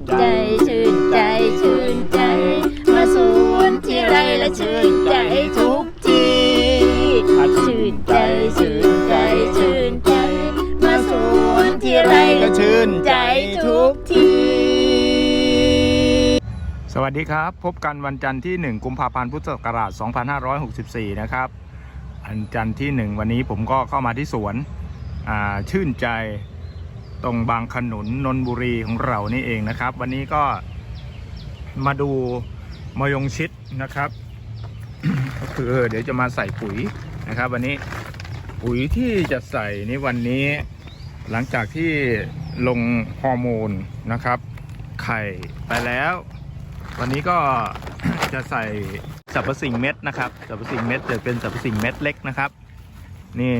นใจชื่นใจชื่นใจ มาสวนที่ไรละชื่นใจทุกทีชื่นใจชื่นใจชื่นใจ มาสวนที่ไรก็ละชื่นใจทุกทีสวัสดีครับ พบกันวันจันทร์ที่ 1 กุมภาพันธ์พุทธศักราช 2564 นะครับวันจันทร์ที่ 1 วันนี้ผมก็เข้ามาที่สวนอ่าชื่นใจ ตรงบางขนุนนนบุรีของเรานี่เองนะครับ วันนี้ก็มาดูมยงชิดนะครับ ก็คือเดี๋ยวจะมาใส่ปุ๋ยนะครับ วันนี้ปุ๋ยที่จะใส่ในวันนี้ หลังจากที่ลงฮอร์โมนนะครับ ไข่ไปแล้ว วันนี้ก็จะใส่สรรพสิ่งเม็ดนะครับสรรพสิ่งเม็ดจะเป็นสรรพสิ่งเม็ดเล็กนะครับ นี่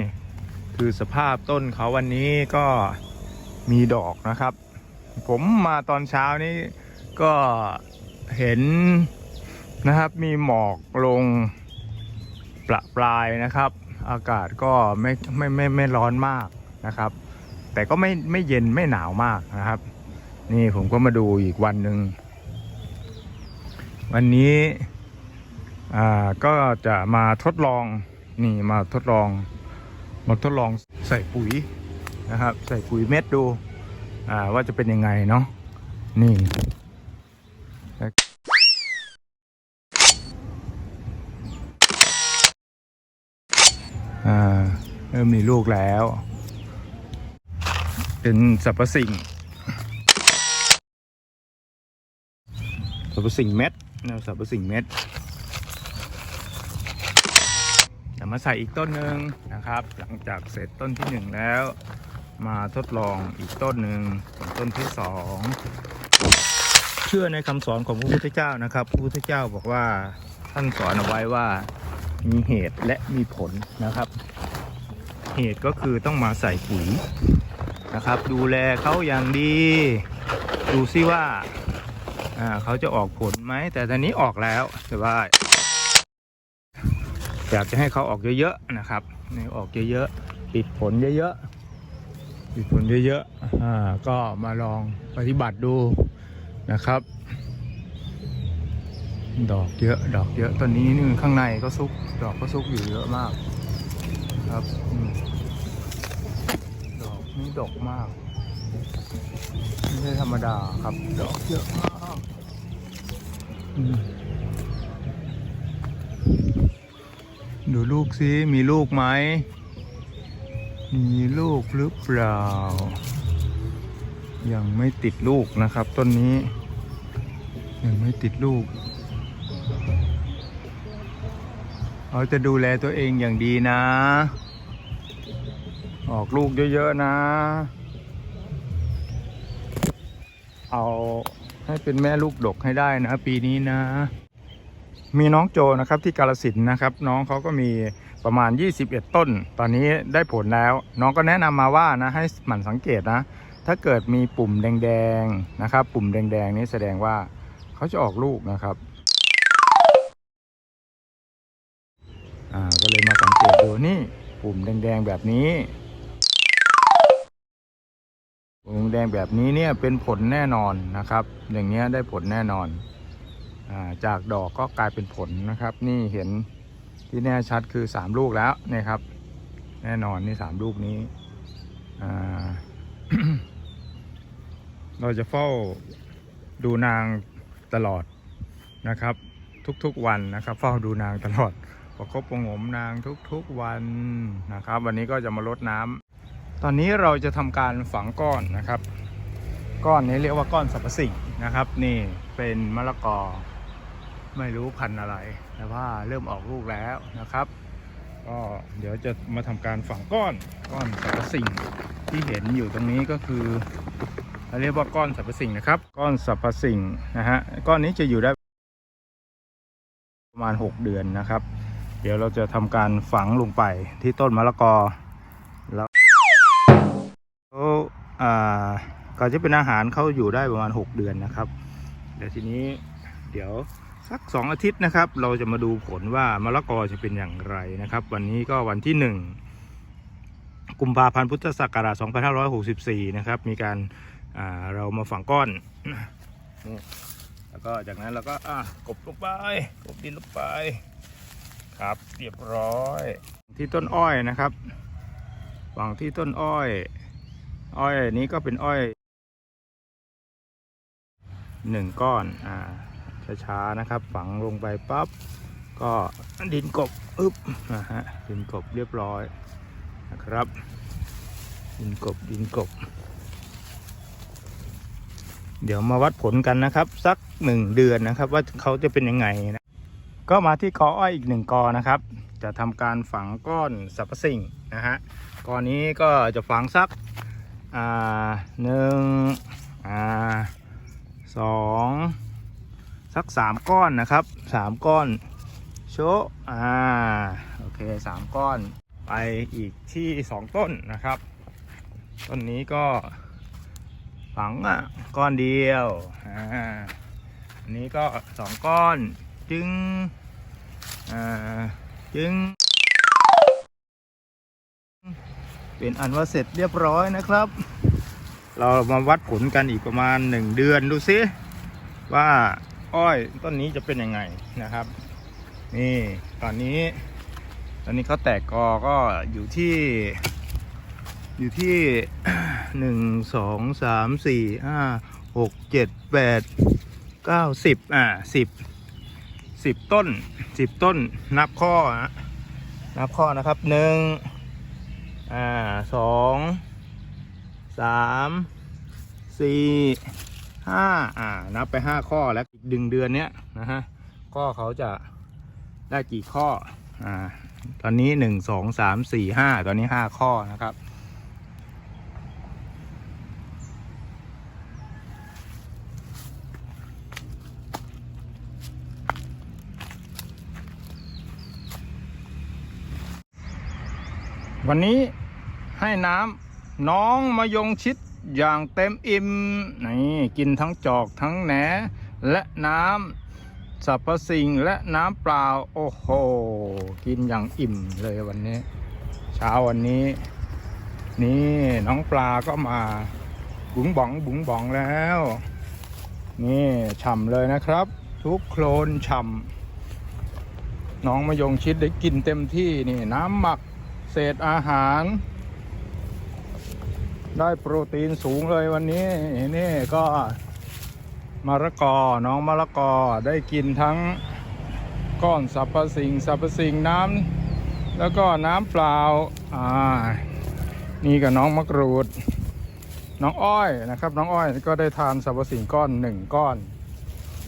คือสภาพต้นเขาวันนี้ก็ มีดอกนะครับ ผมมาตอนเช้านี้ก็เห็นนะครับมีหมอกลงประปรายนะครับ อากาศก็ไม่ไม่ไม่ไม่ร้อนมากนะครับ แต่ก็ไม่ไม่เย็นไม่หนาวมากนะครับ นี่ผมก็มาดูอีกวันหนึ่งวันนี้อ่าก็จะมาทดลองนี่มาทดลองมาทดลองใส่ปุ๋ย นะครับ ใส่ปุ๋ยเม็ดดูอ่าว่าจะเป็นยังไงเนาะนี่อ่าเริ่มมีลูกแล้ว เป็นสรรพสิ่งสรรพสิ่งเม็ดนะสรรพสิ่งเม็ดเดี๋ยวมาใส่อีกต้นหนึ่งนะครับ หลังจากเสร็จต้นที่หนึ่งแล้ว มาทดลองอีกต้นหนึ่งเป็นต้นที่สองเชื่อในคำสอนของพระพุทธเจ้านะครับพระพุทธเจ้าบอกว่าท่านสอนเอาไว้ว่ามีเหตุและมีผลนะครับ เหตุก็คือต้องมาใส่ปุ๋ยนะครับ ดูแลเขาอย่างดี ดูซิว่าเขาจะออกผลไหมแต่ตอนนี้ออกแล้วแต่ว่าอยากจะให้เขาออกเยอะๆนะครับนี่ออกเยอะๆปิดผลเยอะๆ ปิดผลเยอะๆก็มาลองปฏิบัติดูนะครับ ดอกเยอะ ดอกเยอะตอนนี้นี่ข้างในก็ซุก ดอกก็ซุกอยู่เยอะมากครับดอกนี่ดอกมากไม่ใช่ธรรมดาครับ ดอกเยอะมากดูลูกซิมีลูกไหม มีลูกหรือเปล่า ยังไม่ติดลูกนะครับ ต้นนี้ ยังไม่ติดลูกเราจะดูแลตัวเองอย่างดีนะ ออกลูกเยอะๆนะ เอาให้เป็นแม่ลูกดกให้ได้นะ ปีนี้นะ มีน้องโจนะครับที่กาลสินนะครับ น้องเขาก็มี ประมาณ 21 ต้น ตอนนี้ได้ผลแล้ว น้องก็แนะนำมาว่านะให้หมั่นสังเกตนะ ถ้าเกิดมีปุ่มแดงๆนะครับ ปุ่มแดงๆนี้แสดงว่าเขาจะออกลูกนะครับอ่าก็เลยมาสังเกตดูนี่ปุ่มแดงๆแบบนี้วงแดงแบบนี้เนี่ยเป็นผลแน่นอนนะครับ อย่างเงี้ยได้ผลแน่นอนอาจากดอกก็กลายเป็นผลนะครับ นี่เห็น ที่แน่ชัดคือสามลูกแล้วเนี่ยครับ แน่นอนนี่สามลูกนี้เราจะเฝ้าดูนางตลอดนะครับ ทุกๆวันนะครับ เฝ้าดูนางตลอดประคบประงมนางทุกๆวันนะครับ วันนี้ก็จะมาลดน้ำตอนนี้เราจะทำการฝังก้อนนะครับ ก้อนนี้เรียกว่าก้อนสรรพสิ่งนะครับ นี่เป็นมะละกอ ไม่รู้พันธุ์อะไร แต่ว่าเริ่มออกลูกแล้วนะครับ ก็เดี๋ยวจะมาทำการฝังก้อนก้อนสรรพสิ่งที่เห็นอยู่ตรงนี้ก็คือเรียกว่าก้อนสรรพสิ่งนะครับ ก้อนสรรพสิ่งนะฮะก้อนนี้จะอยู่ได้ประมาณ 6 เดือนนะครับ เดี๋ยวเราจะทำการฝังลงไปที่ต้นมะละกอแล้วอ่าก่อนจะเป็นอาหารเขาอยู่ได้ประมาณ 6 เดือนนะครับเดี๋ยวทีนี้เดี๋ยว สัก 2 อาทิตย์นะครับ เราจะมาดูผลว่ามะละกอจะเป็นอย่างไรนะครับ วันนี้ก็วันที่ 1 กุมภาพันธ์พุทธศักราช2564 นะครับ มีการอ่าเรามาฝังก้อนนี่แล้วก็จากนั้นเราก็อะกบลงไปกบดินลงไป ครับเรียบร้อย ที่ต้นอ้อยนะครับฝังที่ต้นอ้อย อ้อยนี้ก็เป็นอ้อยหนึ่งก้อนอ่า ช้าๆนะครับ ฝังลงไปปั๊บก็ดินกบอึ๊บนะฮะดินกบเรียบร้อยนะครับ ดินกบดินกบ เดี๋ยวมาวัดผลกันนะครับ สักหนึ่งเดือนนะครับ ว่าเขาจะเป็นยังไงนะก็มาที่กออ้อยอีกหนึ่งกอนะครับ จะทำการฝังก้อนสรรพสิ่งนะฮะกอนี้ก็จะฝังสักอ่าหนึ่งอ่าสอง สักสามก้อนนะครับสามก้อนโชอ่าโอเคสามก้อนไปอีกที่สองต้นนะครับ ต้นนี้ก็ฝังอะก้อนเดียวอ่าอันนี้ก็สองก้อนจึงอ่าจึง เป็นอันว่าเสร็จเรียบร้อยนะครับ เรามาวัดผลกันอีกประมาณหนึ่งเดือนดูซิว่า อ้อยต้นนี้จะเป็นยังไงนะครับ นี่ตอนนี้ ตอนนี้เขาแตกกอก็อยู่ที่ อยู่ที่หนึ่งสองสามสี่ห้าหกเจ็ดแปดเก้าสิบอ่าสิบสิบต้นสิบต้นนับข้อฮะนับข้อนะครับหนึ่งอ่าสองสามสี่ ห้าอ่า นับไปห้าข้อแล้วอีกดึงเดือนเนี้ยนะฮะข้อเขาจะได้กี่ข้ออ่าตอนนี้หนึ่งสองสามสี่ห้าตอนนี้ห้าข้อนะครับ วันนี้ให้น้ำน้องมายงชิด อย่างเต็มอิ่มนี่กินทั้งจอกทั้งแหนและน้ำสรรพสิ่งและน้ำเปล่า โอ้โห กินอย่างอิ่มเลยวันนี้ เช้าวันนี้ นี่น้องปลาก็มาบุ๋งบองบุ๋งบองแล้ว นี่ฉ่ำเลยนะครับ ทุกโคลนฉ่ำน้องมายงชิดได้กินเต็มที่นี่น้ำหมักเศษอาหาร ได้โปรตีนสูงเลยวันนี้นี่ก็มะละกอน้องมะละกอได้กินทั้งก้อนสรรพสิ่งสรรพสิ่งน้ำแล้วก็น้ำเปล่าอ่านี่กับน้องมะกรูด น้องอ้อยนะครับ น้องอ้อยก็ได้ทานสรรพสิ่งก้อนหนึ่งก้อน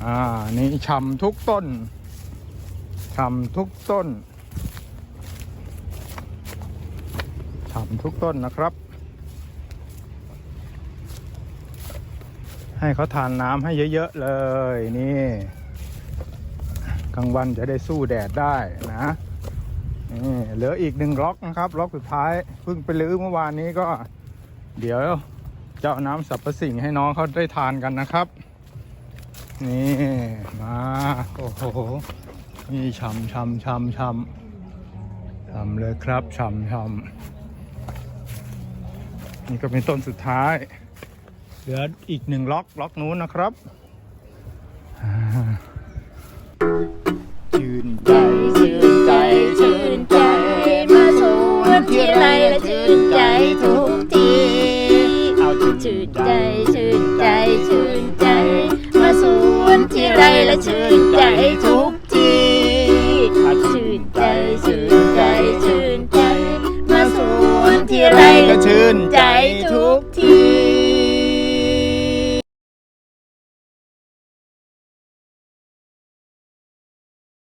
อ่านี่ฉ่ำทุกต้นฉ่ำทุกต้นฉ่ำทุกต้นนะครับ ให้เขาทานน้ำให้เยอะ ๆ เลยนี่กลางวันจะได้สู้แดดได้นะนี่เหลืออีกหนึ่งล็อกนะครับ ล็อกสุดท้ายเพิ่งไปลื้อเมื่อวานนี้ก็ เดี๋ยวจะเอาน้ำสรรพสิ่งให้น้องเขาได้ทานกันนะครับ นี่มาโอ้โหนี่ฉ่ำฉ่ำฉ่ำฉ่ำฉ่ำเลยครับฉ่ำฉ่ำนี่ก็เป็นต้นสุดท้าย เหลืออีกหนึ่งล็อกล็อกนู้นนะครับชื่นใจชื่นใจชื่นใจมาสวนที่ไรและชื่นใจทุกทีเอาชื่นใจชื่นใจชื่นใจ มาสวนที่ไรและชื่นใจทุกทีชื่นใจชื่นใจชื่นใจ มาสวนที่ไรก็ชื่นใจ